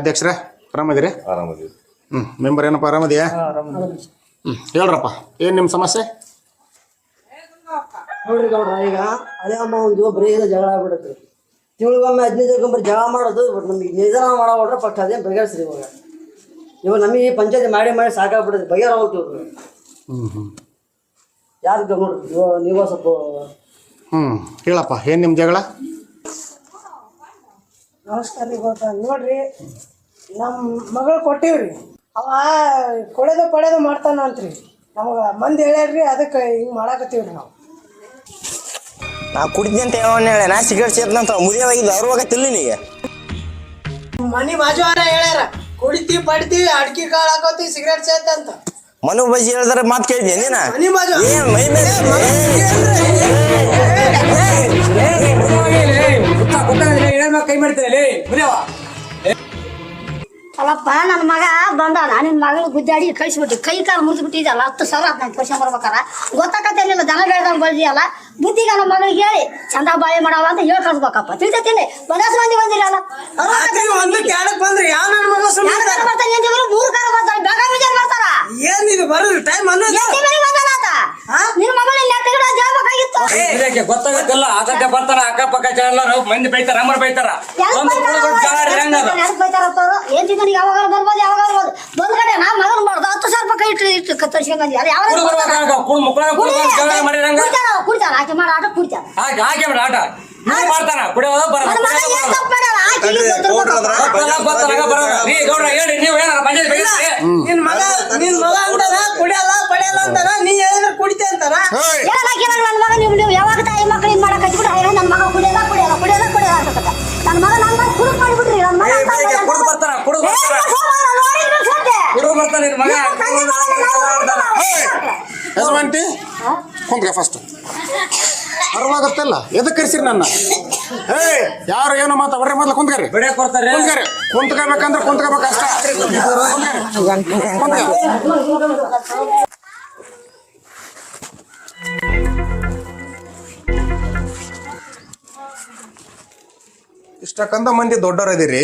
ಅಧ್ಯಕ್ಷರೇ ಆರಾಮದಿರಿ? ಆರಾಮದೀವಿ. ಹ್ಞೂ ಮೆಂಬರ್ ಏನಪ್ಪ ಆರಾಮದಿಯಾ? ಹ್ಞೂ ಹೇಳ್ರಪ್ಪ ಏನು ನಿಮ್ಮ ಸಮಸ್ಯೆ? ನೋಡ್ರಿ ಗೌಡ್ರ ಈಗ ಅದೇ ಅಮ್ಮ ಒಂದು ಬರೀ ಜಗಳ ಆಗ್ಬಿಡುತ್ತೆ. ತಿಂಗಳಿಗೊಮ್ಮೆ ಹದಿನೈದು ದಿನಕ್ಕೊಮ್ಮೆ ಜಗಳ ಮಾಡೋದು ಬಟ್ ನಮಗೆ ನಿಧಾನ ಮಾಡೋಡ್ರೆ ಫಸ್ಟ್ ಅದೇನು ಬಗೆಹರಿಸ್ರಿ ಇವಾಗ? ಇವಾಗ ನಮಗೆ ಪಂಚಾಯತಿ ಮಾಡಿ ಮಾಡಿ ಸಾಕಾಗ್ಬಿಡುತ್ತೆ ಬಗೆಹರ ಹೋಗ್ತೀವಿ ಹ್ಞೂ ಹ್ಞೂ ಯಾರು ನೋಡ್ರಿ ನೀವು ನೀವು ಸ್ವಲ್ಪ ಹ್ಞೂ ಹೇಳಪ್ಪ ಏನು ನಿಮ್ಮ ಜಗಳ? ನಮಸ್ಕಾರ ರೀ ನೋಡ್ರಿ ನಮ್ಮ ಮಗಳು ಕೊಟ್ಟಿವ್ರಿ ಅವ ಕೊಳೆದು ಪಡೆದು ಮಾಡ್ತಾನ ಅಂತ್ರಿ ನಮಗೆ ಮಂದಿ ಹೇಳ್ಯಾರ್ರಿ ಅದಕ್ಕೆ ಹಿಂಗೆ ಮಾಡಾಕತ್ತೀವ್ರಿ ನಾವು ನಾ ಕುಡಿದ್ನಿ ಅಂತ ಹೇಳ ನಾ ಸಿಗರೇಟ್ ಸೇರ್ದಂತ ಮುದಿಯವಾಗಿದ್ದು ಅವ್ರವಾಗ ತಿಲ್ಲಿ ನೀಗೆ ಮನಿ ಬಾಜು ಅವರ ಹೇಳ್ಯಾರ ಕುಡಿತಿ ಪಡ್ತಿ ಅಡ್ಕಿ ಕಾಳು ಹಾಕೋತಿ ಸಿಗರೇಟ್ ಸೇರ್ತಂತ ಅಂತ ಮನು ಬಜ್ಜಿ ಹೇಳಿದ್ರೆ ಮಾತು ಕೇಳಿದ್ಯಾ ನೀನ ಮನಿ ಬಾಜು ಏನ್ ಮೈ ಮೇಲೆ ಕೈ ಮಾಡ್ತಾರೆ ಮುರಿಯವ ಅಲ್ಲಪ್ಪ ನನ್ನ ಮಗ ಬಂದ ನಿನ್ನ ಮಗಳು ಗುದ್ದಾಡಿ ಕಳಿಸ್ಬಿಟ್ಟು ಕೈ ಕಾಲು ಮುರಿದು ಬಿಟ್ಟಿದ್ಯಲ್ಲ ಹತ್ತು ಸಾವಿರ ಹದಿನೈದು ವರ್ಷ ಬರ್ಬೇಕಾರ ಗೊತ್ತಾಗತ್ತೇನಿಲ್ಲ ದನ ಬೆಳೆದಂಗೆ ಬಳದಿಯಲ್ಲ ಬುದ್ಧಿಗ ನಮ್ಮ ಮಗಳಿಗೆ ಹೇಳಿ ಚಂದ ಬಾಯಿ ಮಾಡಲ್ಲ ಅಂತ ಹೇಳಿ ಕಳ್ಸ್ಬೇಕಪ್ಪ. ತಿಳ್ತೇನೆ ಬದಸ್ ಮಂದಿ ಬಂದಿರಲ್ಲ ಮೂರು ಕಾರ ಬರ್ತಾರೆ ಬೇಗ ಬರ್ತಾರ? ಬರೋದು? ಟೈಮ್ ಅನ್ನೋದು ಜಾಗಬೇಕಾಗಿತ್ತು ಗೊತ್ತಾಗತ್ತಲ್ಲ ಆಗತ್ತೆ ಬರ್ತಾರ ಅಕ್ಕಪಕ್ಕ ಎಲ್ಲಾರು ಮಂದಿ ಬೈತಾರ ಅಮ್ಮರ್ ಬೈತಾರ. ಒಂದು ಜಾಗ ಏನ್ ತಿಂಗಳಿಗೆ ಯಾವಾಗ ಬರ್ಬೋದು ಯಾವಾಗ ಬರ್ಬೋದು. ಬಂದ್ ಕಡೆ ನಾ ಮಗನ್ ಮಾಡ್ದು ಹತ್ತು ಸಾವಿರ ರೂಪಾಯಿ ಇಟ್ಟು ಇಟ್ಟು ಕತ್ತರಿಸ್ಕೊಂಡ್ ಅದು ಯಾವ ಕುಡ್ ಮಕ್ಕಳ ಕುಡಿತಾನ ಕುಡಿತಾನ ಆಕೆ ಮಾಡಿ ಆಟ ಕುಡಿತಾರ ಹಾಗೆ ಹಾಗೆ ಆಟ. ನೀವ್ ಮಾಡ್ತಾನ ಕುಡಿಯೋದ. ಬರೋದ ನೀ ಗೌಡ್ರ ಹೇಳಿ ನೀವು ಏನಾರ ಪಂಚಾಯತ್ ಬೈದ್ರಿ ನಿನ್ ಮಗ ನಿನ್ ಮಗ ಅಂತಾನ ಕುಡಿಯಲ್ಲ ಪಡಿಯಲ್ಲ ಅಂತಾನ ನೀ ಹೇಳಿದ್ರೆ ಕುಡಿತೆ ಅಂತಾನ? ಏನ್ ಹಾಕಿಲ್ಲ ನನ್ನ ಮಗ ನೀವು ನೀವು ಯಾವಾಗ ತಾಯಿ ಮಕ್ಕಳು ಇದು ಮಾಡಕ್ ಹಚ್ಬಿಟ್ಟು ಅಯ್ಯೋ ನನ್ನ ಮಗ ಕುಡಿಯಲ್ಲ ಕುಡಿಯಲ್ಲ ಕುಡಿಯಲ್ಲ ಕುಡಿಯಲ್ಲ ಅಂತ ನನ್ನ ಮಗ ನನ್ನ ಮಗ ಮಾಡಿಬಿಟ್ರಿ ನನ್ನ ಮಗ ಅಂತ ಕುಡ್ದು ಬರ್ತಾನ ಕುಡ್ದು ಏ, ಬರ್ತಾನ ಸೋಮವಾರ ನೋಡಿದ್ರೆ ಸುದ್ದಿ. ಕುಡ್ದು ಬರ್ತಾನ ನಿನ್ ಮಗ. ತಂದೆ ಮಗನ ಕುಂತ್ಕ ಫಸ್ಟ್ ಅರ್ವಾಗತ್ತಲ್ಲ? ಎದಕ್ಕೆ ಕರ್ಸಿರಿ ನನ್ನ? ಏ ಯಾರು ಏನೋ ಮಾತಾಡ್ರಿ ಮೊದ್ಲು ಕುಂತ್ಕರಿ. ಕೊಡ್ತಾರೆ? ಕುಂತ್ಕರಿ. ಕುಂತ್ಕೋಬೇಕಂದ್ರೆ ಕುಂತ್ಕೋಬೇಕು ಅಷ್ಟ. ಇಷ್ಟಕ್ಕಂದ ಮಂದಿ ದೊಡ್ಡವರದಿರಿ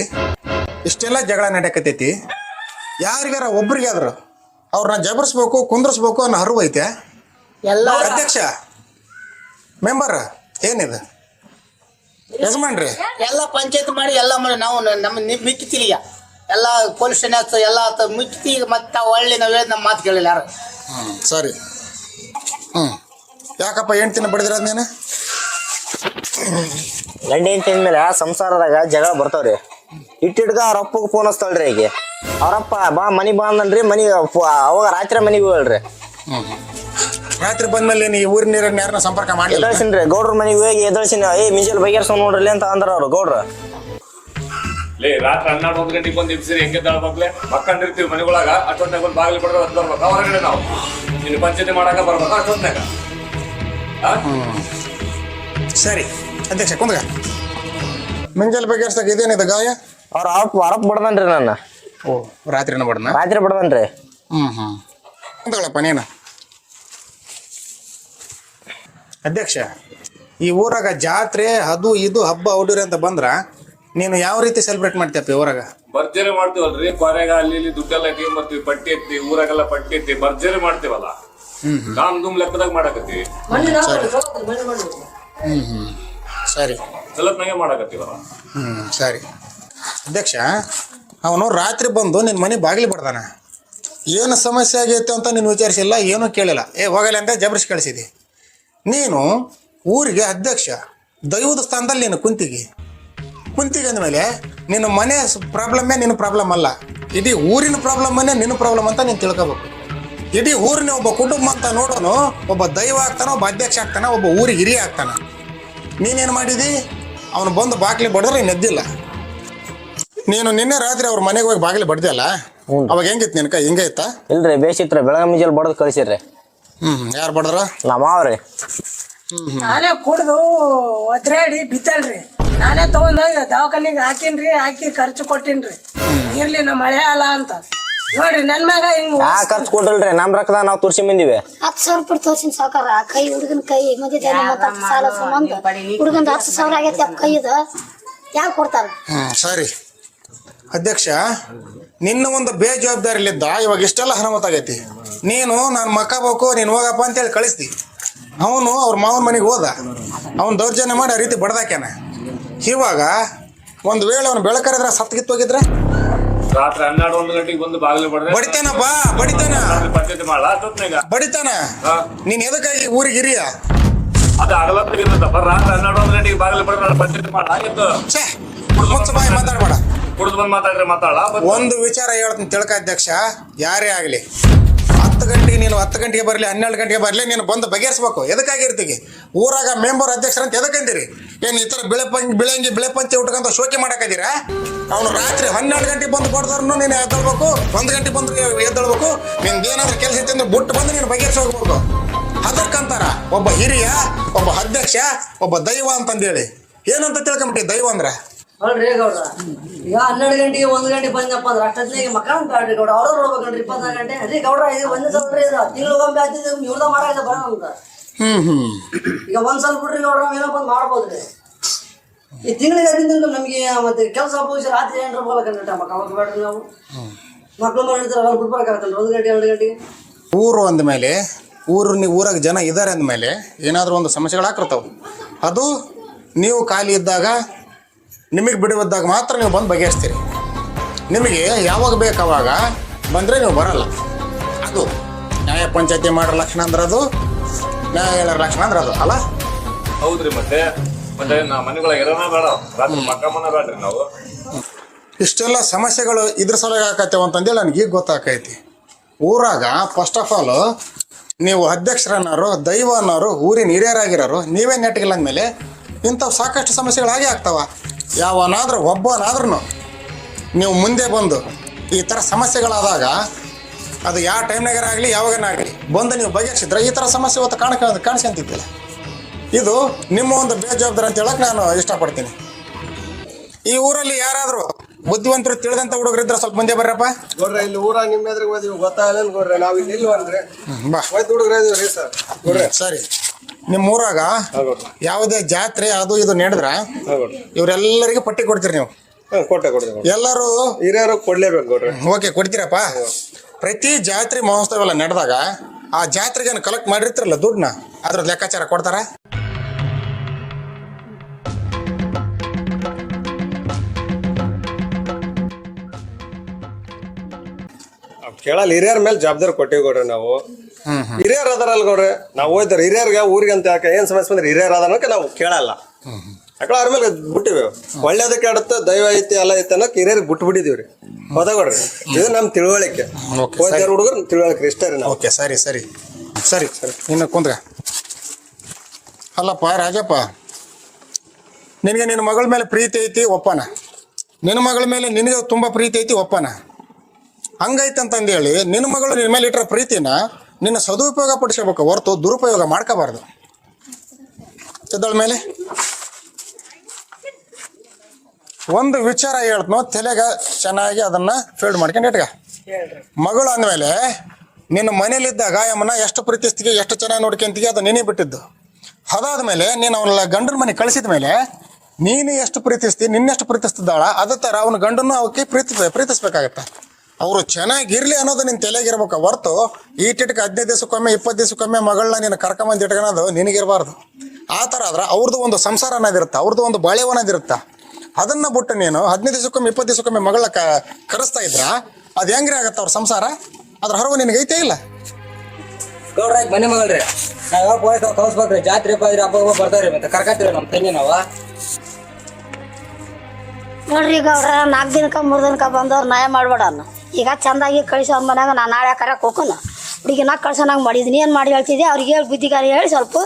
ಇಷ್ಟೆಲ್ಲ ಜಗಳ ನಡೆಯಕತ್ತೈತಿ. ಯಾರಿಗಾರ ಒಬ್ರಿಗಾದ್ರು ಅವ್ರನ್ನ ಜಬರ್ಸ್ಬೇಕು ಕುಂದ್ರಸ್ಬೇಕು ಅನ್ನೋ ಹರಿವು ಐತೆ. ಎಲ್ಲ ಅಧ್ಯಕ್ಷ ಮೆಂಬರ್ ಏನಿದೆ? ಯಜಮಾನ್ರಿ. ಎಲ್ಲ ಪಂಚಾಯತ್ ಮಾಡಿ ಎಲ್ಲ ಮಾಡಿ ನಾವು ನ- ನಮ್ಮ ನಿ- ಮಿಕ್ಕಿತಿಲ್ಲ ಈಗ. ಎಲ್ಲ ಪೊಲೀಸ್ ಸ್ಟೇಷನ್ ಆಯ್ತು ಎಲ್ಲ ಆಯ್ತು ಮಿಕ್ಕಿತಿ ಈಗ ಮತ್ತೆ ಒಳ್ಳೆ ನಾವು ಹೇಳಿದ ನಮ್ಮ ಮಾತು ಕೇಳಿಲ್ಲ ಯಾರು. ಹ್ಞೂ ಸರಿ. ಹ್ಞೂ ಯಾಕಪ್ಪ ಹೆಂಡ್ತಿನ ಬಡಿದ್ರ ನೀನು? ಗಂಡ ಅಂತ ಮೇಲೆ ಸಂಸಾರದಾಗ ಜಗಳ ಬರ್ತಾವ್ರಿ. ಇಟ್ಟಿಡ್ಕ ಅವ್ರ ಅಪ್ಪಗೆ ಫೋನ್ ಹಚ್ತಾಳ್ರಿ ಈಗ. ಅವ್ರಪ್ಪ ಬಾ ಮನಿ ಬಾ ಅಂದನ್ರಿ ಮನಿ ಅವಾಗ ರಾತ್ರಿ ಮನಿಗೆ ಹೋಗಲ್ರಿ ರಾತ್ರಿ ಬಂದ್ಮೇಲೆ ನೀ ಊರಿನ ನೀರನ್ನ ಯಾರನ್ನ ಸಂಪರ್ಕ ಮಾಡಲಿಲ್ಲ? ಎದಳ್ಸಿನ್ರಿ ಗೌಡ್ರ ಮನೆಗೆ ಹೋಗಿ ಎದಳ್ಸಿನ ಏ ಮಿಂಜಲ್ ಬಗೆಹರ್ಸೋ ನೋಡ್ರಿ ಅಂತ ಅಂದ್ರ ಅವ್ರು ಗೌಡ್ರ. ಲೇ ರಾತ್ರಿ ಹನ್ನೆರಡು ಒಂದು ಗಂಟೆಗೆ ಬಂದು ಇಬ್ಸಿರಿ ಹೆಂಗೆ ಮಕ್ಳೆ ಮಕ್ಕಂಡಿರ್ತೀವಿ ಮನೆಗೊಳಗ ಅಷ್ಟೊತ್ತಾಗ ಒಂದು ಬಾಗಿಲು ಬಿಡೋದು ಅದು ಬರ್ಬೇಕು. ಹೊರಗಡೆ ನಾವು. ಇನ್ನು ಪಂಚಾಯತಿ ಮಾಡಾಕ ಬರ್ಬೇಕು ಅಷ್ಟೊತ್ತಾಗ ಆ? ಸರಿ ಅಧ್ಯಕ್ಷ ಕುಂದ್ಗ ಮಿಂಜಲ್ ಬಗೆಹರಿಸ್ದಾಗ ಇದೇನಿದೆ ಗಾಯ? ಅವ್ರ ಆಪ್ ಅರಪ್ ಬಡ್ದನ್ರಿ ನನ್ನ. ಓ ರಾತ್ರಿನ ಬಡ್ದ ರಾತ್ರಿ ಬಡ್ದನ್ರಿ. ಹ್ಮ್ ಹ್ಮ್. ಕುಂತ್ಕೊಳ್ಳಪ್ಪ ನೀನು. ಅಧ್ಯಕ್ಷ ಈ ಊರಾಗ ಜಾತ್ರೆ ಅದು ಇದು ಹಬ್ಬ ಔಡೂರಿ ಅಂತ ಬಂದ್ರ ನೀನು ಯಾವ ರೀತಿ ಸೆಲೆಬ್ರೇಟ್ ಮಾಡ್ತೀಯಪ್ಪ ಈ ಊರಾಗ? ಭರ್ಜರಿ ಮಾಡ್ತೀವಲ್ರಿ? ಕೊರೆಗ ಅಲ್ಲಿ ಇಲ್ಲಿ ದುಡ್ಡೆಲ್ಲ ಬರ್ತೀವಿ ಪಟ್ಟಿ ಎತ್ತಿ ಊರಾಗೆಲ್ಲ ಪಟ್ಟಿ ಎತ್ತಿ ಭರ್ಜರಿ ಮಾಡ್ತೀವಲ್ಲ? ಕಾಮ್ ದುಮ್ ಲೆಕ್ಕದಾಗ ಮಾಡಕತ್ತೀವಿ. ಹ್ಞೂ ಸರಿ. ಸ್ವಲ್ಪನಾಗೆ ಮಾಡಕತ್ತೀವಲ್ಲ? ಹ್ಮ್ ಸರಿ. ಅಧ್ಯಕ್ಷ ಅವನು ರಾತ್ರಿ ಬಂದು ನಿನ್ನ ಮನೆ ಬಾಗಿಲು ಬಡ್ದಾನ. ಏನು ಸಮಸ್ಯೆ ಆಗೈತೆ ಅಂತ ನೀನು ವಿಚಾರಿಸಿಲ್ಲ ಏನೂ ಕೇಳಿಲ್ಲ. ಏ ಹೋಗಲ್ಲ ಅಂತ ಜಬರ್ಸಿ ಕಳಿಸಿದಿ. ನೀನು ಊರಿಗೆ ಅಧ್ಯಕ್ಷ ದೈವದ ಸ್ಥಾನದಲ್ಲಿ ನೀನು ಕುಂತಿಗೆ. ಕುಂತಿಗೆ ಅಂದಮೇಲೆ ನಿನ್ನ ಮನೆ ಪ್ರಾಬ್ಲಮ್ಮೇ ನಿನ್ನ ಪ್ರಾಬ್ಲಮ್ ಅಲ್ಲ. ಇಡೀ ಊರಿನ ಪ್ರಾಬ್ಲಮ್ಮನ್ನೇ ನಿನ್ನ ಪ್ರಾಬ್ಲಮ್ ಅಂತ ನೀನು ತಿಳ್ಕೋಬೇಕು. ಇಡೀ ಊರಿನ ಒಬ್ಬ ಕುಟುಂಬ ಅಂತ ನೋಡೋನು ಒಬ್ಬ ದೈವ ಆಗ್ತಾನೆ ಒಬ್ಬ ಅಧ್ಯಕ್ಷ ಆಗ್ತಾನೆ ಒಬ್ಬ ಊರಿಗೆ ಹಿರಿಯ ಆಗ್ತಾನೆ. ನೀನೇನು ಮಾಡಿದಿ? ಅವನು ಬಂದು ಬಾಗಿಲಿ ಬಡಿದ್ರೆ ನೆದ್ದಿಲ್ಲ. ಎದ್ದಿಲ್ಲ ನೀನು ನಿನ್ನೆ ರಾತ್ರಿ ಅವ್ರ ಮನೆಗೆ ಹೋಗಿ ಬಾಗಿಲು ಬಡ್ದಲ್ಲ ಅವಾಗ ಹೆಂಗಿತ್ತು ನಿನಕ ಹಿಂಗೆ ಇತ್ತಾ? ಇಲ್ರಿ ಬೇಸಿತ್ರ ಬೆಳಗಾವಿ ಮುಂಜಾನೆ ಬಡ್ದು ಕಳಿಸಿರ್ರಿ. ಹ್ಞೂ ಯಾರು ಬಡ್ದ್ರ? ನಮ್ಮ ಮಾವ್ರಿ. ನಾನೇ ಕುಡ್ದು ಒದ್ರಾಡಿ ಬಿದ್ದಲ್ರಿ. ನಾನೇ ತಗೊಂಡೋಗಿ ದವಾಖಾನಿಗೆ ಹಾಕಿನ್ರಿ ಹಾಕಿ ಖರ್ಚು ಕೊಟ್ಟಿನ್ರಿ. ಇರ್ಲಿ ನಮ್ಮ ಮಳೆ ಅಲ್ಲ ಅಂತ. ನೋಡ್ರಿ ನನ್ ಮಗ ಹಿಂಗ್ ಯಾ ಖರ್ಚು ಕೊಟ್ಟಿಲ್ರಿ? ನಮ್ ರೊಕ್ಕದ ನಾವು ತೋರ್ಸಿ ಬಂದಿವಿ. ಹತ್ತು ಸಾವಿರ ರೂಪಾಯಿ ತೋರ್ಸಿನ ಸಾಕಾರ ಕೈ ಹುಡುಗನ ಕೈ ಹತ್ತು ಸಾಲ ಸಂಬಂಧ ಹುಡುಗಂದ ಹತ್ತು ಸಾವಿರ ಆಗೈತಿ ಅಪ್ಪ ಕೈದ. ಯಾರು ಕೊಡ್ತಾರ? ಸರಿ. ಅಧ್ಯಕ್ಷ ನಿನ್ನ ಒಂದು ಬೇಜವಾಬ್ದಾರಿಲಿದ್ದ ಇವಾಗ ಇಷ್ಟೆಲ್ಲ ಹನುಮತ್ತಾಗೈತಿ ನೀನು ನಾನು ಮಕ್ಕ ಬೇಕು ನೀನು ಹೋಗಪ್ಪ ಅಂತೇಳಿ ಕಳಿಸ್ತಿ ಅವನು ಅವ್ರ ಮಾವನ ಮನೆಗೆ ಹೋದ. ಅವನು ದೌರ್ಜನ್ಯ ಮಾಡಿ ಆ ರೀತಿ ಬಡ್ದಾಕ್ಯಾನ. ಇವಾಗ ಒಂದು ವೇಳೆ ಅವನು ಬೆಳಕರಿದ್ರೆ ಸತ್ಗಿತ್ತು ಹೋಗಿದ್ರೆ? ರಾತ್ರಿ ಹನ್ನೆರಡು ಒಂದು ಗಂಟೆಗೆ ಬಂದು ಬಾಗಿಲು ಬಡ್ದೆ. ಬಡಿತಾನಪ್ಪ ಬಡಿತಾನ. ಪಂಚಾಯತಿ ಅಷ್ಟೊತ್ನಾಗ ಬಡಿತಾನ. ನೀನ್ ಎದಕ್ಕಾಗಿ ಊರಿಗೆ ಹಿರಿಯ ಅದು ಆಗಲತ್ತಿಗೆ ಇರುತ್ತಪ್ಪ ರಾತ್ರಿ ಹನ್ನೆರಡು ಒಂದು ಗಂಟೆಗೆ ಬಾಗಿಲು ಬಡ್ದ ಪಂಚಾಯತಿ ಛೇ ಮುಚ್ಚ ಬಾಯಿ ಮಾತಾಡ್ಬೇಡ. ಕುಡಿದು ಬಂದು ಮಾತಾಡ್ರೆ ಮಾತಾಡಲ್ಲ ಒಂದು ವಿಚಾರ ಹೇಳ್ತೀನಿ ತಿಳ್ಕ ಅಧ್ಯಕ್ಷ ಯಾರೇ ಆಗಲಿ. ಹತ್ತು ಗಂಟೆಗೆ ನೀನು ಹತ್ತು ಗಂಟೆಗೆ ಬರಲಿ, ಹನ್ನೆರಡು ಗಂಟೆಗೆ ಬರಲಿ, ನೀನು ಬಂದು ಬಗೆಹರಿಸ್ಬೇಕು. ಎದಕ್ಕಾಗಿರ್ತೀವಿ ಊರಾಗ ಮೆಂಬರ್ ಅಧ್ಯಕ್ಷರ ಅಂತ ಎದಕ್ಕಂದಿರಿ? ಏನು ಈ ಥರ ಬೆಳೆ ಪಂಚ್ ಬೆಳೆಂಗಿ ಬೆಳೆ ಪಂಚೆ ಉಟ್ಕೊಂತ ಶೋಕಿ ಮಾಡಕ್ಕಿದ್ದೀರಾ ಅವನು ರಾತ್ರಿ ಹನ್ನೆರಡು ಗಂಟೆಗೆ ಬಂದು ಕೊಡ್ದವ್ರನ್ನು ನೀನು ಎದ್ದೇಳ್ಬೇಕು, ಒಂದು ಗಂಟೆ ಬಂದು ಎದ್ದೇಳ್ಬೇಕು. ಏನಾದ್ರು ಕೆಲಸ ಇತ್ತು ಅಂದ್ರೆ ಬುಟ್ಟು ಬಂದು ನೀನು ಬಗೆಹರಿಸಿ ಹೋಗ್ಬೇಕು. ಅದಕ್ಕಂತಾರ ಒಬ್ಬ ಹಿರಿಯ, ಒಬ್ಬ ಅಧ್ಯಕ್ಷ, ಒಬ್ಬ ದೈವ ಅಂತಂದೇಳಿ. ಏನಂತ ತಿಳ್ಕೊಂಬಿಟ್ಟಿ ದೈವ ಅಂದ್ರೆ? ಅಲ್ರಿ ಗೌಡ್ರ? ಈಗ ಹನ್ನೆರಡು ಗಂಟೆಗೆ ಒಂದು ಗಂಟೆ ಬಂದಪ್ಪ ಅಂದ್ರೆ ಅಷ್ಟೊತ್ತಿಗೆ ಮಕ್ಕಳ ಬ್ಯಾಡ್ರಿ ಗೌಡ ಅವ್ರು ನೋಡ್ಬೇಕನ್ರಿ ಇಪ್ಪತ್ನಾಲ್ಕು ಗಂಟೆ. ಅದೇ ಗೌಡ್ರ ಇದು ಒಂದೇ ಸಲ ಇದು ತಿಂಗಳು ಒಮ್ಮೆ ಆಗ್ತಿದ್ದು ಇವ್ರದ ಮಾಡಾಕ ಬರೋಣ ಈಗ ಒಂದ್ ಸಲ ಬಿಡ್ರಿ ನೋಡ್ರ ಏನಪ್ಪ ಒಂದ್ ಮಾಡ್ಬೋದ್ರಿ. ಈ ತಿಂಗಳಿಗೆ ಹದಿನೈದು ನಮಗೆ ಮತ್ತೆ ಕೆಲಸ ಮುಗಿಸಿ ರಾತ್ರಿ ಏನ್ರ ಹೋಗ್ಬೇಕನ್ರಿ ಮಕ್ಕ ಅವಾಗ ಬೇಡ್ರಿ ನಾವು. ಮಕ್ಳು ಮಾಡಿರ್ತಾರೆ ಅವ್ರು ಬಿಡ್ಬೇಕಾಗತ್ತಲ್ಲ ಒಂದು ಗಂಟೆ ಎರಡು ಗಂಟೆಗೆ. ಊರು ಅಂದಮೇಲೆ ಊರು ನೀವು ಊರಾಗ ಜನ ಇದ್ದಾರೆ ಅಂದ್ಮೇಲೆ ಏನಾದರೂ ಒಂದು ಸಮಸ್ಯೆಗಳು ಹಾಕಿರ್ತಾವೆ. ಅದು ನೀವು ಖಾಲಿ ಇದ್ದಾಗ ನಿಮಗೆ ಬಿಡುವಿದ್ದಾಗ ಮಾತ್ರ ನೀವು ಬಂದು ಬಗೆಹರಿಸ್ತೀರಿ. ನಿಮಗೆ ಯಾವಾಗ ಬೇಕು ಅವಾಗ ಬಂದರೆ ನೀವು ಬರಲ್ಲ. ಅದು ನ್ಯಾಯ ಪಂಚಾಯತಿ ಮಾಡೋ ಲಕ್ಷಣ ಅಂದ್ರೆ ಅದು ನ್ಯಾಯ ಹೇಳೋ ಲಕ್ಷಣ ಅಂದ್ರೆ ಅದು ಅಲ್ಲ? ಹೌದ್ರಿ ಮತ್ತೆ ಮತ್ತೆ ನಾ ಮನೆಗೊಳಗೆ ಇರೋಣ ಬೇಡ. ರಾತ್ರಿ ಮಕ್ಕಮ್ಮನ ಬೇಡ್ರಿ ನಾವು. ಇಷ್ಟೆಲ್ಲ ಸಮಸ್ಯೆಗಳು ಇದ್ರ ಸಲುವಾಗಿ ಆಕೈತೆ ಅಂತಂದೇಳಿ ನನಗೆ ಈಗ ಗೊತ್ತಾಕೈತಿ. ಊರಾಗ ಫಸ್ಟ್ ಆಫ್ ಆಲ್ ನೀವು ಅಧ್ಯಕ್ಷರನ್ನೋರು ದೈವ ಅನ್ನೋರು ಊರಿನ ಹಿರಿಯರಾಗಿರೋರು ನೀವೇ ನೆಟ್ಗಿಲ್ಲ ಅಂದಮೇಲೆ ಇಂಥವು ಸಾಕಷ್ಟು ಸಮಸ್ಯೆಗಳು ಹಾಗೆ ಆಗ್ತಾವ. ಯಾವನಾದ್ರೂ ಒಬ್ಬನಾದ್ರೂ ನೀವು ಮುಂದೆ ಬಂದು ಈ ಥರ ಸಮಸ್ಯೆಗಳಾದಾಗ ಅದು ಯಾವ ಟೈಮ್ನಾಗಾಗಲಿ ಯಾವಾಗನಾಗಲಿ ಬಂದು ನೀವು ಬಗೆಹರಿಸಿದ್ರೆ ಈ ಥರ ಸಮಸ್ಯೆ ಇವತ್ತು ಕಾಣಕ ಕಾಣಿಸ್ಕೊಂತಿದ್ದಿಲ್ಲ. ಇದು ನಿಮ್ಮ ಒಂದು ಬೇಜವಾಬ್ದಾರಿ ಅಂತ ಹೇಳಕ್ಕೆ ನಾನು ಇಷ್ಟಪಡ್ತೀನಿ. ಈ ಊರಲ್ಲಿ ಯಾರಾದರೂ ಬುದ್ಧಿವಂತರು ತಿಳಿದಂತ ಹುಡುಗರಿದ್ರೆ ಸ್ವಲ್ಪ ಮುಂದೆ ಬರ್ರಪ್ಪ. ನೋಡ್ರಿ ಇಲ್ಲಿ ಊರ ನಿಮ್ಮ ಎದುರಿಗೆ ಹೋದಿವಿ ಗೊತ್ತಾಗಲ್ಲ ನೋಡ್ರಿ ನಾವು ಇಲ್ಲಿ ಬಾ. ಹೋಯ್ತು ಹುಡುಗ್ರ ಸರಿ. ನಿಮ್ಮ ಊರಾಗ ಯಾವುದೇ ಜಾತ್ರೆ ಅದು ಇದು ನಡೆದ್ರ ಇವರೆಲ್ಲರಿಗೂ ಪಟ್ಟಿ ಕೊಡ್ತೀರಿ ನೀವು? ಕೊಟ್ಟೆ ಕೊಡ್ತೀವಿ ಎಲ್ಲರೂ ಹಿರಿಯರು ಕೊಡ್ಲೇಬೇಕು ಓಕೆ ಕೊಡ್ತೀರಪ್ಪ. ಪ್ರತಿ ಜಾತ್ರೆ ಮಹೋತ್ಸವ ಎಲ್ಲ ನಡೆದಾಗ ಆ ಜಾತ್ರೆಗೆ ಕಲೆಕ್ಟ್ ಮಾಡಿರ್ತಿರಲ್ಲ ದುಡ್ಡನ್ನ? ಅದ್ರ ಲೆಕ್ಕಾಚಾರ ಕೊಡ್ತಾರ? ಕೇಳಲ್ಲ ಹಿರಿಯರ ಮೇಲೆ ಜವಾಬ್ದಾರಿ ಕೊಟ್ಟಿವಿ ಕೊಡ್ರಿ ನಾವು. ಹಿರಿಯರ್ ಅದಾರಲ್ಲ ಗೌಡ್ರೆ ನಾವು ಹೋಯ್ತಾರ ಹಿರಿಯರ್ಗೆ ಊರಿಗೆ ಅಂತ ಯಾಕೆ ಏನ್ ಸಮಸ್ಯೆ ಬಂದ್ರೆ ಹಿರಿಯರ್ ಅದಾನಕ್ಕೆ ನಾವು ಕೇಳಲ್ಲ. ಯಾಕಂದ್ರೆ ಅವ್ರ ಮೇಲೆ ಬಿಟ್ಟಿವಿ. ಒಳ್ಳೇದಕ್ಕೆ ಆಡುತ್ತೆ ದೈವ ಐತಿ ಎಲ್ಲ ಐತಿ ಅನ್ನೋಕೆ ಹಿರಿಯರಿಗೆ ಬಿಟ್ಟು ಬಿಟ್ಟಿದೀವ್ರಿ. ಹೋದಗೌಡ್ರಿ ಇದು ನಮ್ ತಿಳುವಳಿಕೆ. ಹೋಯ್ತಾರ ಹುಡುಗರು ತಿಳುವಳಿಕೆ ಇಷ್ಟ ರೀ ನಾವು. ಓಕೆ ಸರಿ ಸರಿ. ಸರಿ ಸರಿ. ಇನ್ನು ಕುಂದ್ರ. ಅಲ್ಲಪ್ಪ ರಾಜಪ್ಪ. ನಿನಗೆ ನಿನ್ನ ಮಗಳ ಮೇಲೆ ಪ್ರೀತಿ ಐತಿ ಒಪ್ಪನ? ನಿನ್ನ ಮಗಳ ಮೇಲೆ ನಿನಗೆ ತುಂಬ ಪ್ರೀತಿ ಐತಿ ಒಪ್ಪನ? ಹಂಗೈತಂತಂದೇಳಿ ನಿನ್ನ ಮಗಳು ನಿನ್ನ ಮೇಲೆ ಇಟ್ಟರೆ ಪ್ರೀತಿನ ನಿನ್ನ ಸದುಪಯೋಗ ಪಡಿಸ್ಕೋಬೇಕು. ಹೊರತು ದುರುಪಯೋಗ ಮಾಡ್ಕೋಬಾರ್ದು. ಎದ್ದಳ ಮೇಲೆ. ಒಂದು ವಿಚಾರ ಹೇಳ್ತನೋ, ತಲೆಗ ಚೆನ್ನಾಗಿ ಅದನ್ನ ಫೀಲ್ಡ್ ಮಾಡ್ಕೊಂಡು ಇಟ್ಕ. ಮಗಳು ಅಂದಮೇಲೆ, ನಿನ್ನ ಮನೇಲಿದ್ದಾಗ ಗಾಯಮ್ಮನ ಎಷ್ಟು ಪ್ರೀತಿಸ್ತೀವಿ ಎಷ್ಟು ಚೆನ್ನಾಗಿ ನೋಡ್ಕೊಂತೀವಿ ಅದು ನೀನೇ ಬಿಟ್ಟಿದ್ದು. ಅದಾದ್ಮೇಲೆ ನೀನು ಅವನ ಗಂಡನ ಮನೆ ಕಳಿಸಿದ ಮೇಲೆ ನೀನು ಎಷ್ಟು ಪ್ರೀತಿಸ್ತಿ, ನಿನ್ನೆಷ್ಟು ಪ್ರೀತಿಸ್ತಿದ್ದಾಳ, ಅದೇ ಥರ ಅವನ ಗಂಡನ್ನು ಅವಕ್ಕೆ ಪ್ರೀತಿ ಪ್ರೀತಿಸ್ಬೇಕಾಗತ್ತೆ. ಅವರು ಚೆನ್ನಾಗಿರ್ಲಿ ಅನ್ನೋದು ನಿನ್ನ ತಲೆಗಿರ್ಬೇಕು ಹೊರ್ತು ಈಟಿಟ್ಗೆ ಹದಿನೈದು ದಿವಸಕ್ಕೊಮ್ಮೆ ಇಪ್ಪತ್ತು ದಿವಸಕ್ಕೊಮ್ಮೆ ಮಗಳನ್ನ ನೀನು ಕರ್ಕೊಂಬಂದು ಇಟ್ಕೊಳೋದು ನಿನಗಿರಬಾರ್ದು. ಆ ಥರ ಆದ್ರೆ ಅವ್ರದ್ದು ಒಂದು ಸಂಸಾರ ಅನ್ನೋದಿರುತ್ತೆ ಅವ್ರದ್ದು ಒಂದು ಬಾಳೆವ ಅನ್ನೋದಿರುತ್ತೆ ಅದನ್ನ ಬಿಟ್ಟು ನೀನು ಹದಿನೈದು ದಿವಸಕ್ಕೊಮ್ಮೆ ಇಪ್ಪತ್ತು ದಿವಸಕ್ಕೊಮ್ಮೆ ಮಗಳ ಕ ಕರೆಸ್ತಾ ಇದ್ರ ಅದು ಹೆಂಗ್ರಿ ಆಗತ್ತೆ ಅವ್ರ ಸಂಸಾರ? ಅದ್ರ ಹೊರಗು ನಿನಗೆ ಐತೆ ಇಲ್ಲ? ಗೌಡ್ರ ಮನೆ ಮಗಳ್ರಿ ನಾವು ಯಾವಾಗ ಪೋಯ್ ಕಳ್ಸ್ಬೇಕ್ರಿ ಜಾತ್ರೆ ಪಾತ್ರೆ ಹಬ್ಬ ಹಬ್ಬ ಬರ್ತಾವ್ರಿ ಮತ್ತೆ ಕರ್ಕತ್ತೀರಿ ನಮ್ ತಂಗಿ ನಾವ. ನೋಡ್ರಿ ಈಗ ಅವ್ರ ನಾಲ್ಕು ದಿನಕ್ಕೆ ಮೂರು ದಿನಕ್ಕೆ ಬಂದವ್ರು ನ್ಯಾಯ ಮಾಡ್ಬೇಡನ್ನ ಈಗ ಚಂದಾಗಿ ಕಳಿಸೋ ಮನೆಯಾಗ ನಾನು ನಾಳೆ ಕರಕ್ಕೆ ಹೋಗೋಣ ಹುಡುಗಿನ ಕಳ್ಸೋಣಂಗೆ ಮಾಡಿದ್ದೀನಿ ಏನು ಮಾಡಿ ಹೇಳ್ತಿದ್ದೆ ಅವ್ರಿಗೆ ಹೇಳಿ, ಬುದ್ಧಿಗಾರಿ ಹೇಳಿ ಸ್ವಲ್ಪ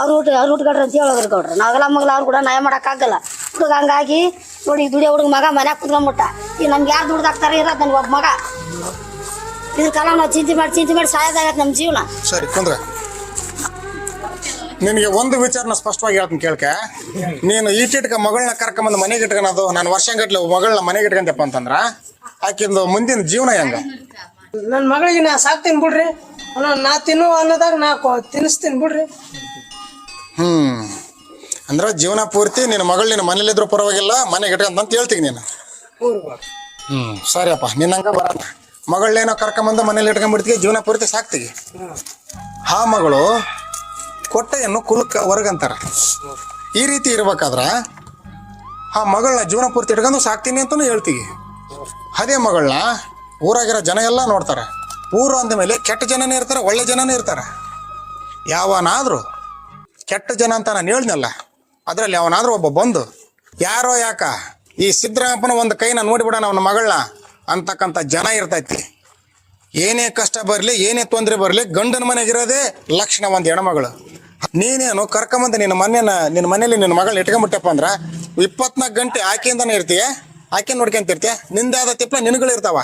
ಅವ್ರು ಊಟ, ಅವ್ರು ಊಟಗಡ್ರಿ ಅಂತ ಹೇಳೋದ್ರ ಗೌಡ್ರು. ನಾವೆಲ್ಲ ಮಗಳು ಅವ್ರು ಕೂಡ ನಯ ಮಾಡೋಕ್ಕಾಗಲ್ಲ ಹುಡುಗ ಹಂಗಾಗಿ ನೋಡಿ ದುಡಿಯೋ ಹುಡುಗ ಮಗ ಮನ್ಯಾಗ ಕುತ್ಕೊಂಬಿಟ್ಟ ಈಗ ನಮ್ಗೆ ಯಾರು ದುಡ್ದಾಕ್ತಾರೆ ಇರೋದು ನನಗೆ ಒಬ್ಬ ಮಗ. ಇದ್ರ ಕಾಲ ನಾವು ಚಿಂತೆ ಮಾಡಿ ಚಿಂತೆ ಮಾಡಿ ಸಾಯೋದಾಗತ್ತೆ ನಮ್ಮ ಜೀವನ. ಸರಿ, ಕುಂದ್ರ. ನಿನಗೆ ಒಂದು ವಿಚಾರನ ಸ್ಪಷ್ಟವಾಗಿ ಹೇಳ್ತೀನಿ ಕೇಳ್ಕ. ನೀನು ಈಟಿಟ್ಕ ಮಗಳನ್ನ ಕರ್ಕೊಂಬಂದು ಮನೆಗೆ ಇಟ್ಕೊಳೋದು ನಾನು ವರ್ಷಗಟ್ಲೆ ಮಗಳನ್ನ ಮನೆಗೆ ಇಟ್ಕೊಂತಪ್ಪ ಅಂತಂದ್ರ ಆಕಿಂದು ಮುಂದಿನ ಜೀವನ ಹೆಂಗ? ನನ್ನ ಮಗಳಿಗೆ ನಾ ಸಾಕ್ತೀನಿ ಬಿಡ್ರಿ. ಅವ್ನ ನಾ ತಿನ್ನು ಅನ್ನೋದಾಗ ನಾ ಕೊ- ತಿನ್ನಿಸ್ತೀನಿ ಬಿಡ್ರಿ. ಹ್ಮ್. ಅಂದ್ರ ಜೀವನ ಪೂರ್ತಿ ನಿನ್ನ ಮಗಳು ನಿನ್ನ ಮನೇಲಿದ್ರು ಪರವಾಗಿಲ್ಲ ಮನೆಗೆ ಇಟ್ಕೊಂತ ಅಂತ ಹೇಳ್ತೀನಿ ನೀನು. ಹ್ಞೂ ಸರಿಯಪ್ಪ. ನಿನ್ನಂಗ ಬರಲ್ಲ. ಮಗಳೇನೋ ಕರ್ಕೊಂಬಂದು ಮನೇಲಿ ಇಟ್ಕೊಂಡ್ಬಿಡ್ತೀವಿ ಜೀವನ ಪೂರ್ತಿ ಸಾಕ್ತೀವಿ ಆ ಮಗಳು ಕೊಟ್ಟೆಯನ್ನು ಕುಲಕ್ಕೆ ಹೊರಗಂತಾರ. ಈ ರೀತಿ ಇರ್ಬೇಕಾದ್ರ ಆ ಮಗಳ ಜೀವನ ಪೂರ್ತಿ ಇಟ್ಕೊಂಡು ಸಾಕ್ತೀನಿ ಅಂತಲೂ ಹೇಳ್ತೀವಿ ಅದೇ ಮಗಳನ್ನ ಊರಾಗಿರೋ ಜನ ಎಲ್ಲ ನೋಡ್ತಾರೆ. ಊರು ಅಂದ ಮೇಲೆ ಕೆಟ್ಟ ಜನನೇ ಇರ್ತಾರೆ, ಒಳ್ಳೆ ಜನನೇ ಇರ್ತಾರೆ. ಯಾವನಾದರೂ ಕೆಟ್ಟ ಜನ ಅಂತ ನಾನು ಹೇಳ್ದಲ್ಲ ಅದರಲ್ಲಿ ಯಾವನಾದರೂ ಒಬ್ಬ ಬಂದು, ಯಾರೋ ಯಾಕ ಈ ಸಿದ್ದರಾಮಪ್ಪನ ಒಂದು ಕೈನ ನೋಡಿಬಿಡೋಣ ಅವನ ಮಗಳನ್ನ ಅಂತಕ್ಕಂಥ ಜನ ಇರ್ತೈತಿ. ಏನೇ ಕಷ್ಟ ಬರಲಿ, ಏನೇ ತೊಂದರೆ ಬರಲಿ, ಗಂಡನ ಮನೆಗಿರೋದೇ ಲಕ್ಷಣ ಒಂದು ಹೆಣ್ಮಗಳು. ನೀನೇನು ಕರ್ಕೊಂಬಂದು ನಿನ್ನ ಮನೆಯನ್ನ, ನಿನ್ನ ಮನೇಲಿ ನಿನ್ನ ಮಗಳನ್ನ ಇಟ್ಕೊಂಬಿಟ್ಟಪ್ಪ ಅಂದ್ರೆ, ಇಪ್ಪತ್ನಾಲ್ಕು ಗಂಟೆ ಆಕೆಯಿಂದನೇ ಇರ್ತೀಯ? ಆಕೆ ನೋಡ್ಕೊಂತಿರ್ತೀಯ? ನಿಂದಾದ ನಿನಗಳು ಇರ್ತಾವ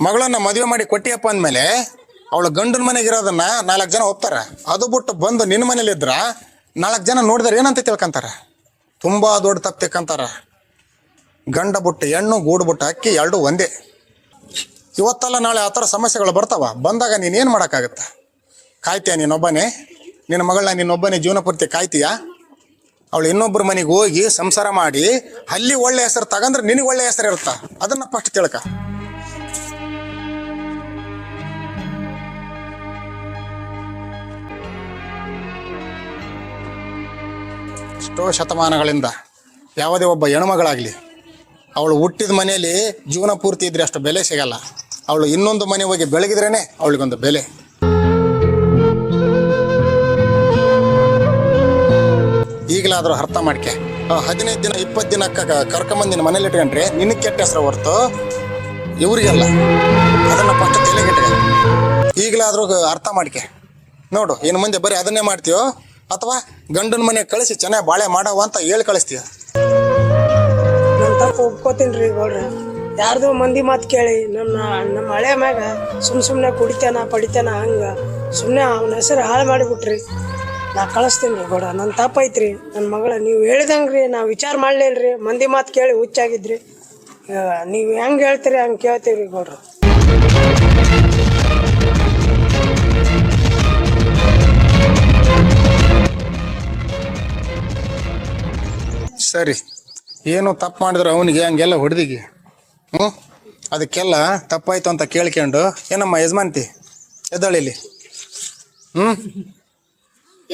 ಮಗಳನ್ನ ಮದುವೆ ಮಾಡಿ ಕೊಟ್ಟಿಯಪ್ಪ ಅಂದಮೇಲೆ ಅವಳ ಗಂಡನ ಮನೆಗೆ ಇರೋದನ್ನ ನಾಲ್ಕು ಜನ ಒಪ್ತಾರೆ. ಅದು ಬಿಟ್ಟು ಬಂದು ನಿನ್ನ ಮನೇಲಿ ಇದ್ರ ನಾಲ್ಕು ಜನ ನೋಡಿದ್ರೆ ಏನಂತ ತಿಳ್ಕೊಂತಾರ? ತುಂಬ ದೊಡ್ಡ ತಪ್ಪು ತಿಳ್ಕೊಂತಾರ. ಗಂಡ ಬುಟ್ಟು ಹೆಣ್ಣು ಗೂಡು ಬಿಟ್ಟು ಅಕ್ಕಿ ಎರಡು ಒಂದೇ. ಇವತ್ತಲ್ಲ ನಾಳೆ ಆ ಥರ ಸಮಸ್ಯೆಗಳು ಬರ್ತಾವ. ಬಂದಾಗ ನೀನು ಏನು ಮಾಡೋಕ್ಕಾಗತ್ತೆ? ಕಾಯ್ತೀಯ ನೀನೊಬ್ಬನೇ? ನಿನ್ನ ಮಗಳನ್ನ ನೀನೊಬ್ಬನೇ ಜೀವನ ಪೂರ್ತಿ ಕಾಯ್ತೀಯಾ? ಅವಳು ಇನ್ನೊಬ್ಬರ ಮನೆಗೆ ಹೋಗಿ ಸಂಸಾರ ಮಾಡಿ ಅಲ್ಲಿ ಒಳ್ಳೆ ಹೆಸರು ತಗಂದ್ರೆ ನಿನಗೆ ಒಳ್ಳೆ ಹೆಸರು ಇರುತ್ತ? ಅದನ್ನ ಫಸ್ಟ್ ತಿಳ್ಕ. ಎಷ್ಟೋ ಶತಮಾನಗಳಿಂದ ಯಾವುದೇ ಒಬ್ಬ ಹೆಣ್ಮಗಳಾಗಲಿ, ಅವಳು ಹುಟ್ಟಿದ ಮನೆಯಲ್ಲಿ ಜೀವನ ಪೂರ್ತಿ ಇದ್ರೆ ಅಷ್ಟು ಬೆಲೆ ಸಿಗಲ್ಲ. ಅವಳು ಇನ್ನೊಂದು ಮನೆ ಹೋಗಿ ಬೆಳಗಿದ್ರೇನೆ ಅವಳಿಗೊಂದು ಬೆಲೆ. ಈಗಲಾದರೂ ಅರ್ಥ ಮಾಡ್ಕೆ. ಹದಿನೈದು ದಿನ, ಇಪ್ಪತ್ತು ದಿನ ಕರ್ಕೊಂಬಂದಿನ ಮನೇಲಿ ಇಟ್ಕೊಂಡ್ರೆ ನಿನ್ನ ಕೆಟ್ಟ ಹೆಸರು ಹೊರತು ಇವರಿಗೆಲ್ಲ. ಅದನ್ನು ಫಸ್ಟ್ ತಲೆಗಿಟ್ಕ ಈಗಲಾದರೂ ಅರ್ಥ ಮಾಡ್ಕೆ. ನೋಡು, ಇನ್ನು ಮುಂದೆ ಬರೀ ಅದನ್ನೇ ಮಾಡ್ತೀವೋ ಅಥವಾ ಗಂಡನ ಮನೆ ಕಳಿಸಿ ಚೆನ್ನಾಗಿ ಬಾಳೆ ಮಾಡವ ಅಂತ ಹೇಳಿ ಕಳಿಸ್ತೀಯ? ಒಪ್ಕೋತೀನಿ ಯಾರ್ದೋ ಮಂದಿ ಮಾತು ಕೇಳಿ, ನನ್ನ, ನಮ್ಮ ಹಳೆ ಮ್ಯಾಗ ಸುಮ್ ಸುಮ್ಮನೆ ಕುಡಿತಾನ, ಪಡಿತಾನ ಹಂಗ. ಸುಮ್ಮನೆ ಅವನ ಹೆಸರು ಹಾಳು ಮಾಡಿಬಿಟ್ರಿ. ನಾ ಕಳಿಸ್ತೀನಿ ರೀ ಗೌಡ ನನ್ನ ತಪ್ಪೈತ್ರಿ ನನ್ನ ಮಗಳ, ನೀವು ಹೇಳಿದಂಗೆ ರೀ ನಾ ವಿಚಾರ ಮಾಡ್ಲಿಲ್ಲ ರೀ ಮಂದಿ ಮಾತು ಕೇಳಿ ಹುಚ್ಚಾಗಿದ್ರಿ. ನೀವು ಹೆಂಗೆ ಹೇಳ್ತೀರಿ, ಹಂಗೆ ಕೇಳ್ತೀವಿ ಗೌಡ್ರ. ಸರಿ. ಏನು ತಪ್ಪು ಮಾಡಿದ್ರು ಅವನಿಗೆ ಹಂಗೆಲ್ಲ ಹೊಡೆದಿಗೆ. ಹ್ಞೂ ಅದಕ್ಕೆಲ್ಲ ತಪ್ಪಾಯ್ತು ಅಂತ ಕೇಳ್ಕೊಂಡು, ಏನಮ್ಮ ಯಜಮಾನ್ತಿ ಎದ್ದಳಿಲಿ ಹ್ಞೂ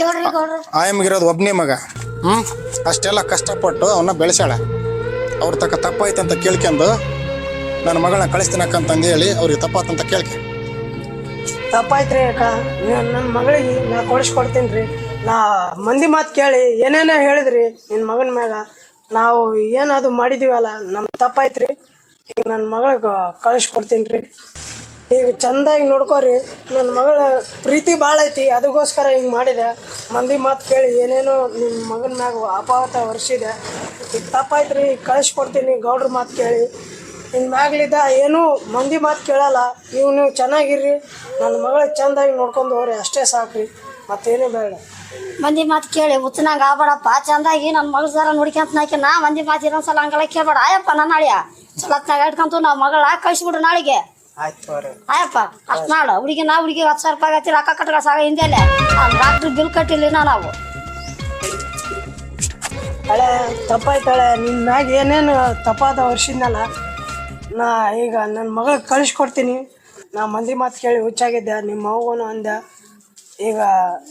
ಹೇಳ್ರಿ ಗೌಡ್ರ ಆಯಮ್ಗಿರೋದು ಒಬ್ಬನೇ ಮಗ. ಹ್ಞೂ ಅಷ್ಟೆಲ್ಲ ಕಷ್ಟಪಟ್ಟು ಅವನ್ನ ಬೆಳೆಸಾಳ ಅವ್ರ ತಕ್ಕ ತಪ್ಪಾಯ್ತು ಅಂತ ಕೇಳ್ಕೊಂಡು ನನ್ನ ಮಗಳನ್ನ ಕಳಿಸ್ತೀನಕ್ಕಂತಂದು ಹೇಳಿ ಅವ್ರಿಗೆ ತಪ್ಪಾತಂತ ಕೇಳ್ಕೆ. ತಪ್ಪಾಯ್ತ್ರಿ ಅಕ್ಕ. ನನ್ನ ಮಗಳಿಗೆ ನಾ ಕೊಡಿಸ್ಕೊಡ್ತೀನಿ ರೀ ನಾ ಮಂದಿ ಮಾತು ಕೇಳಿ ಏನೇನೋ ಹೇಳಿದ್ರಿ ನಿನ್ನ ಮಗನ ಮ್ಯಾಗ. ನಾವು ಏನಾದ್ರು ಮಾಡಿದೀವಲ್ಲ ನಮ್ಮ ತಪ್ಪಾಯ್ತ್ರಿ. ಈಗ ನನ್ನ ಮಗಳಿಗೆ ಕಳಿಸ್ಕೊಡ್ತೀನಿ ರೀ ಈಗ ಚಂದಾಗಿ ನೋಡ್ಕೋರಿ. ನನ್ನ ಮಗಳ ಪ್ರೀತಿ ಭಾಳ ಐತಿ ಅದಕ್ಕೋಸ್ಕರ ಹಿಂಗೆ ಮಾಡಿದೆ. ಮಂದಿ ಮಾತು ಕೇಳಿ, ಏನೇನೋ ನಿಮ್ಮ ಮಗನ ಮ್ಯಾಗ ಅಪಾವತ ವರ್ಷಿದೆ. ಈಗ ತಪ್ಪಾಯ್ತು ರೀ ಕಳಿಸ್ಕೊಡ್ತೀನಿ, ಗೌಡ್ರ ಮಾತು ಕೇಳಿ. ಇನ್ನು ಮ್ಯಾಗ್ಲಿದ್ದ ಏನೂ ಮಂದಿ ಮಾತು ಕೇಳಲ್ಲ ನೀವು ನೀವು ಚೆನ್ನಾಗಿರ್ರಿ. ನನ್ನ ಮಗಳ ಚಂದಾಗಿ ನೋಡ್ಕೊಂಡು ಹೋಗ್ರಿ, ಅಷ್ಟೇ ಸಾಕ್ರಿ. ಮತ್ತೇನು ಬೇಡ. ಮಂದಿ ಮಾತು ಕೇಳಿ ಉತ್ತನಾಗ ಆಗ್ಬೇಡಪ್ಪ, ಚಂದಾಗಿ ನನ್ನ ಮಗಳ ಸರ ನೋಡ್ಕೊಂತ ನಾಕಿ, ನಾ ಮಂದಿ ಮಾತು ಸಲ ಹಂಗೆಲ್ಲ ಕೇಳ್ಬೇಡ. ಆಯಪ್ಪ ನನ್ನ ಅಳಿಯ. ಚಲತ್ನಾಗ ಇಟ್ಕೊಂತು ನಾವು ಮಗಳ ಕಳಿಸ್ಬಿಡು ನಾಳೆಗೆ. ಆಯಪ್ಪ ಅಷ್ಟು ನಾಡು ಹುಡುಗಿ ನಾ ಹುಡುಗಿ ಹತ್ತು ಸಾವಿರ ರೂಪಾಯಿ ಹಚ್ಚಿ ರೊಕ್ಕ ಕಟ್ಟ ಸಾಗ ಹಿಂದೆಲೆ ಡಾಕ್ಟ್ರ್ ಬಿಲ್ ಕಟ್ಟಿಲ್ಲ ನಾವು. ಹಳೆ ತಪ್ಪಾಯ್ತಾಳೆ ನಿನ್ನ ಮ್ಯಾಗ ಏನೇನು ತಪ್ಪಾದ ವರ್ಷಿದ್ನಲ್ಲ ನಾ ಈಗ ನನ್ನ ಮಗಳಿಗೆ ಕಳಿಸ್ಕೊಡ್ತೀನಿ. ನಾ ಮಂದಿ ಮಾತು ಕೇಳಿ ಹುಚ್ಚಾಗಿದ್ದೆ ನಿಮ್ಮ ಮಗನು ಅಂದೆ ಈಗ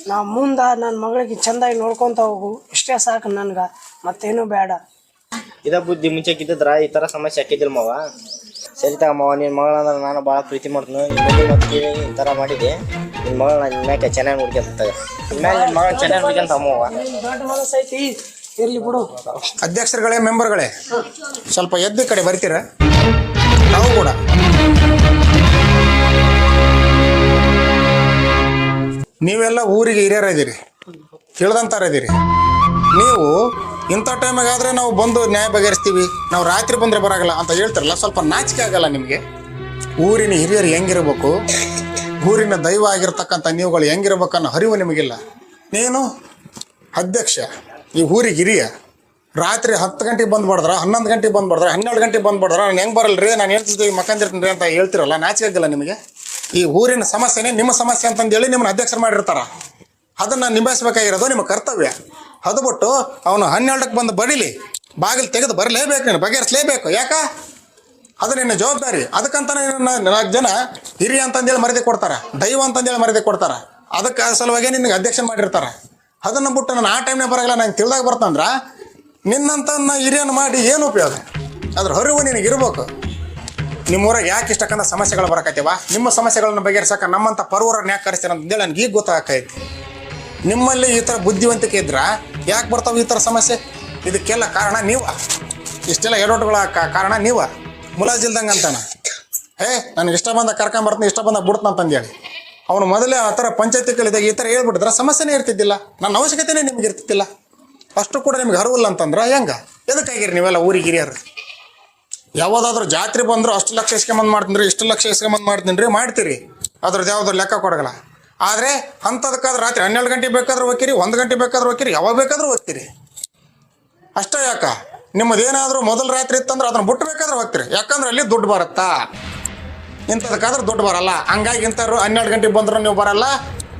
ನಾ ಮುಂದೆ ನನ್ನ ಮಗಳಿಗೆ ಚೆಂದಾಗಿ ನೋಡ್ಕೊತ ಹೋಗು. ಇಷ್ಟೇ ಸಾಕು ನನ್ಗೆ ಮತ್ತೇನು ಬೇಡ. ಇದ ಬುದ್ಧಿ ಮುಂಚೆ ಇದ್ದಿದ್ರ ಈ ತರ ಸಮಸ್ಯೆ ಆಕಿದ್ದಿಲ್ಲ ಮಾವ. ಸರಿ ತಗಮ್ಮ ನಿನ್ನ ನಿನ್ ಮಗಳಂದ್ರ ನಾನು ಭಾಳ ಪ್ರೀತಿ ಮಾಡ್ತೀನಿ. ಮತ್ತೆ ಕೇಳಿ ಈ ಥರ ಮಾಡಿದೆ ನಿನ್ ಮಗಳನ್ನ ನಾನು ಮ್ಯಾಕೆ ಚೆನ್ನಾಗಿ ನೋಡ್ಕೊಂತ ಇನ್ಮೇಲೆ ನಿನ್ನ ಮಗಳು ಚೆನ್ನಾಗಿ ನೋಡ್ಕೊಂತ ಅಮ್ಮವ್ವ ಅಧ್ಯಕ್ಷರುಗಳೇ ಮೆಂಬರ್ಗಳೇ ಸ್ವಲ್ಪ ಎದ್ದು ಕಡೆ ಬರ್ತೀರಾ? ನಾವು ಕೂಡ. ನೀವೆಲ್ಲ ಊರಿಗೆ ಹಿರಿಯರಿದ್ದೀರಿ ತಿಳಿದಂತಾರಿದ್ದೀರಿ ನೀವು ಇಂಥ ಟೈಮಾಗಾದರೆ ನಾವು ಬಂದು ನ್ಯಾಯ ಬಗೆಹರಿಸ್ತೀವಿ. ನಾವು ರಾತ್ರಿ ಬಂದರೆ ಬರೋಲ್ಲ ಅಂತ ಹೇಳ್ತಾರಲ್ಲ, ಸ್ವಲ್ಪ ನಾಚಿಕೆ ಆಗಲ್ಲ ನಿಮಗೆ? ಊರಿನ ಹಿರಿಯರು ಹೆಂಗಿರ್ಬೇಕು? ಊರಿನ ದೈವ ಆಗಿರ್ತಕ್ಕಂಥ ನೀವುಗಳು ಹೆಂಗಿರ್ಬೇಕನ್ನೋ ಅರಿವು ನಿಮಗಿಲ್ಲ. ನೀನು ಅಧ್ಯಕ್ಷ, ಈ ಊರಿಗೆ ಹಿರಿಯ, ರಾತ್ರಿ ಹತ್ತು ಗಂಟೆಗೆ ಬಂದು ಹನ್ನೊಂದು ಗಂಟೆಗೆ ಬಂದು ಹನ್ನೆರಡು ಗಂಟೆಗೆ ಬಂದು ನಾನು ಹೆಂಗೆ ಬರಲ್ರಿ, ನಾನು ಹೇಳ್ತಿದ್ದೀವಿ ಮಕ್ಕಂದಿರ್ತೀನಿ ರೀ ಅಂತ ಹೇಳ್ತಿರಲ್ಲ, ನಾಚಿಕೆ ಆಗಿಲ್ಲ ನಿಮಗೆ? ಈ ಊರಿನ ಸಮಸ್ಯೆನೇ ನಿಮ್ಮ ಸಮಸ್ಯೆ ಅಂತಂದೇಳಿ ನಿಮ್ಮನ್ನ ಅಧ್ಯಕ್ಷರು ಮಾಡಿರ್ತಾರ. ಅದನ್ನು ನಿಭಾಯಿಸ್ಬೇಕಾಗಿರೋದು ನಿಮ್ಮ ಕರ್ತವ್ಯ. ಅದು ಬಿಟ್ಟು ಅವನು ಹನ್ನೆರಡಕ್ಕೆ ಬಂದು ಬಡಿಲಿ ಬಾಗಿಲು ತೆಗೆದು ಬರಲೇಬೇಕು ನೀನು, ಬಗೆಹರಿಸಲೇಬೇಕು, ಯಾಕ? ಅದು ನಿನ್ನ ಜವಾಬ್ದಾರಿ. ಅದಕ್ಕಂತಾನೆ ನಾಲ್ಕು ಜನ ಹಿರಿಯ ಅಂತಂದೇಳಿ ಮರದಿ ಕೊಡ್ತಾರ, ದೈವ ಅಂತಂದೇಳಿ ಮರದಿ ಕೊಡ್ತಾರ. ಅದಕ್ಕೆ ಸಲುವಾಗಿ ನಿನಗೆ ಅಧ್ಯಕ್ಷ ಮಾಡಿರ್ತಾರೆ. ಅದನ್ನು ಬಿಟ್ಟು ನಾನು ಆ ಟೈಮ್ನೇ ಬರಲ್ಲ, ನಂಗೆ ತಿಳಿದಾಗ ಬರ್ತಂದ್ರೆ ನಿನ್ನಂತ ಹಿರಿಯನ ಮಾಡಿ ಏನು ಉಪಯೋಗ? ಅದ್ರ ಹೊರವು ನಿನಗೆ ಇರ್ಬೇಕು. ನಿಮ್ಮೂರಾಗ ಯಾಕೆ ಇಷ್ಟಕ್ಕಂಥ ಸಮಸ್ಯೆಗಳು ಬರಕತ್ತೀವ? ನಿಮ್ಮ ಸಮಸ್ಯೆಗಳನ್ನ ಬಗೆಹರಿಸಕ್ಕೆ ನಮ್ಮಂಥ ಪರ್ವರನ್ನ ಯಾಕೆ ಕರೆಸ್ತೀರ ಅಂತೇಳಿ ನನಗೆ ಈಗ ಗೊತ್ತಾಗೈತಿ ನಿಮ್ಮಲ್ಲಿ ಈ ಥರ ಬುದ್ಧಿವಂತಿಕೆ ಇದ್ರ? ಯಾಕೆ ಬರ್ತಾವೆ ಈ ಥರ ಸಮಸ್ಯೆ? ಇದಕ್ಕೆಲ್ಲ ಕಾರಣ ನೀವ. ಇಷ್ಟೆಲ್ಲ ಎಡೋಟುಗಳ ಕಾರಣ ನೀವ. ಮುಲಾಜಿಲ್ದಂಗೆ ಅಂತಾನೆ. ಹೇ, ನನಗೆ ಇಷ್ಟ ಬಂದ ಕರ್ಕೊಂಬರ್ತೀನಿ, ಇಷ್ಟ ಬಂದ ಬಿಡ್ತಾನ ಅಂತಂದೇಳಿ ಅವನು ಮೊದಲೇ ಆ ಥರ ಪಂಚಾಯತಿಗಳಿದಾಗ ಈ ಥರ ಹೇಳ್ಬಿಟ್ಟಿದ್ರೆ, ಸಮಸ್ಯೆನೇ ಇರ್ತಿದ್ದಿಲ್ಲ. ನನ್ನ ಅವಶ್ಯಕತೆನೇ ನಿಮ್ಗೆ ಇರ್ತಿದ್ದಿಲ್ಲ. ಅಷ್ಟು ಕೂಡ ನಿಮ್ಗೆ ಹರವಿಲ್ಲ ಅಂತಂದ್ರೆ ಹೆಂಗ? ಎದಕ್ಕಾಗಿರಿ ನೀವೆಲ್ಲ ಊರಿಗೆ ಹಿರಿಯರು? ಯಾವುದಾದ್ರೂ ಜಾತ್ರೆ ಬಂದರೂ ಅಷ್ಟು ಲಕ್ಷ ಇಸ್ಕೊಂಬಂದು ಮಾಡ್ತೀನಿ ಇಷ್ಟು ಲಕ್ಷ ಇಸ್ಕೊಂಬಂದು ಮಾಡ್ತೀನಿ ರೀ ಮಾಡ್ತೀರಿ. ಅದ್ರದ್ದು ಯಾವುದಾದ್ರು ಲೆಕ್ಕ ಕೊಡಗಲ್ಲ. ಆದರೆ ಅಂಥದಕ್ಕಾದ್ರೆ ರಾತ್ರಿ ಹನ್ನೆರಡು ಗಂಟೆ ಬೇಕಾದ್ರೂ ಹೋಗ್ತೀರಿ, ಒಂದು ಗಂಟೆ ಬೇಕಾದ್ರೂ ಹೋಗ್ತೀರಿ, ಯಾವಾಗ ಬೇಕಾದ್ರೂ ಹೋಗ್ತೀರಿ. ಅಷ್ಟೇ ಯಾಕ? ನಿಮ್ಮದೇನಾದರೂ ಮೊದಲು ರಾತ್ರಿ ಇತ್ತಂದ್ರೆ ಅದನ್ನು ಬಿಟ್ಟು ಬೇಕಾದ್ರೆ ಹೋಗ್ತೀರಿ. ಯಾಕಂದ್ರೆ ಅಲ್ಲಿ ದುಡ್ಡು ಬರುತ್ತಾ? ಇಂಥದಕ್ಕಾದ್ರೆ ದುಡ್ಡು ಬರಲ್ಲ. ಹಂಗಾಗಿ ಇಂಥವ್ರು ಹನ್ನೆರಡು ಗಂಟೆಗೆ ಬಂದರೂ ನೀವು ಬರಲ್ಲ,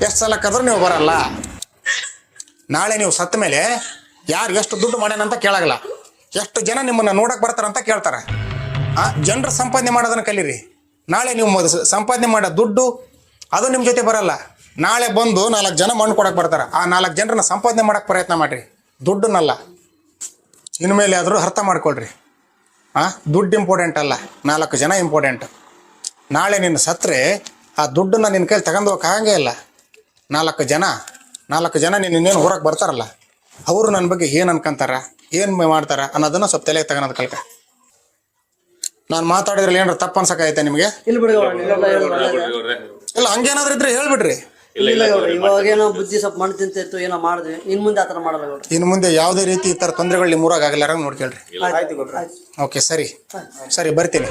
ಎಷ್ಟು ಸಲಕ್ಕಾದ್ರೂ ನೀವು ಬರಲ್ಲ. ನಾಳೆ ನೀವು ಸತ್ತ ಮೇಲೆ ಯಾರು ಎಷ್ಟು ದುಡ್ಡು ಮಾಡ್ಯಾನಂತ ಕೇಳಾಗಲ್ಲ. ಎಷ್ಟು ಜನ ನಿಮ್ಮನ್ನು ನೋಡಕ್ಕೆ ಬರ್ತಾರಂತ ಕೇಳ್ತಾರೆ. ಆ, ಜನರು ಸಂಪಾದನೆ ಮಾಡೋದನ್ನು ಕಲೀರಿ. ನಾಳೆ ನೀವು ಸಂಪಾದನೆ ಮಾಡೋ ದುಡ್ಡು ಅದು ನಿಮ್ಮ ಜೊತೆ ಬರಲ್ಲ. ನಾಳೆ ಬಂದು ನಾಲ್ಕು ಜನ ಮಣ್ಣು ಕೊಡಕ್ಕೆ ಬರ್ತಾರೆ. ಆ ನಾಲ್ಕು ಜನರನ್ನ ಸಂಪಾದನೆ ಮಾಡೋಕ್ಕೆ ಪ್ರಯತ್ನ ಮಾಡಿರಿ. ದುಡ್ಡನ್ನಲ್ಲ. ಇನ್ಮೇಲೆ ಆದರೂ ಅರ್ಥ ಮಾಡ್ಕೊಳ್ರಿ. ಆ, ದುಡ್ಡು ಇಂಪಾರ್ಟೆಂಟ್ ಅಲ್ಲ. ನಾಲ್ಕು ಜನ ಇಂಪಾರ್ಟೆಂಟ್ ನಾಳೆ ನಿನ್ನ ಸತ್ತರೆ ಆ ದುಡ್ಡನ್ನ ನಿನ್ನ ಕೈಲಿ ತಗೊಂಡು ಹೋಗಕ್ಕೆ ಇಲ್ಲ. ನಾಲ್ಕು ಜನ ನಾಲ್ಕು ಜನ ನೀನು ಇನ್ನೇನು ಬರ್ತಾರಲ್ಲ, ಅವರು ನನ್ನ ಬಗ್ಗೆ ಏನು ಅನ್ಕೊಂತಾರ, ಏನು ಮಾಡ್ತಾರ ಅನ್ನೋದನ್ನ ಸ್ವಲ್ಪ ತಲೆಗೆ ತಗೊಳೋದು ಕಲ್ಕ. ನಾನು ಮಾತಾಡಿದ್ರಲ್ಲಿ ಏನಾರ ತಪ್ಪು ಅನ್ಸಕ್ಕೈತೆ ನಿಮಗೆ? ಇಲ್ಲಿ ಹಂಗೇನಾದ್ರೂ ಇದ್ರೆ ಹೇಳ್ಬಿಡ್ರಿ. ಇಲ್ಲ ಗೌಡ್ರ ಇವಾಗೇನೋ ಬುದ್ಧಿ ಸ್ವಲ್ಪ ಮಣ್ಣು ತಿಂತಿತ್ತು ಏನೋ ಮಾಡಿದ್ವಿ. ಇನ್ ಮುಂದೆ ಆತರ ಮಾಡಲ್ಲ ಗೌಡ್ರ ಇನ್ನು ಮುಂದೆ ಯಾವುದೇ ರೀತಿ ಈ ಥರ ತೊಂದರೆಗಳು ನಿಮ್ಮ ಊರಾಗ ಆಗಲಾರ ನೋಡ್ಕೊಳ್ರಿ. ಆಯ್ತು ಗೌಡ್ರ ಓಕೆ ಸರಿ. ಸರಿ ಬರ್ತೀನಿ.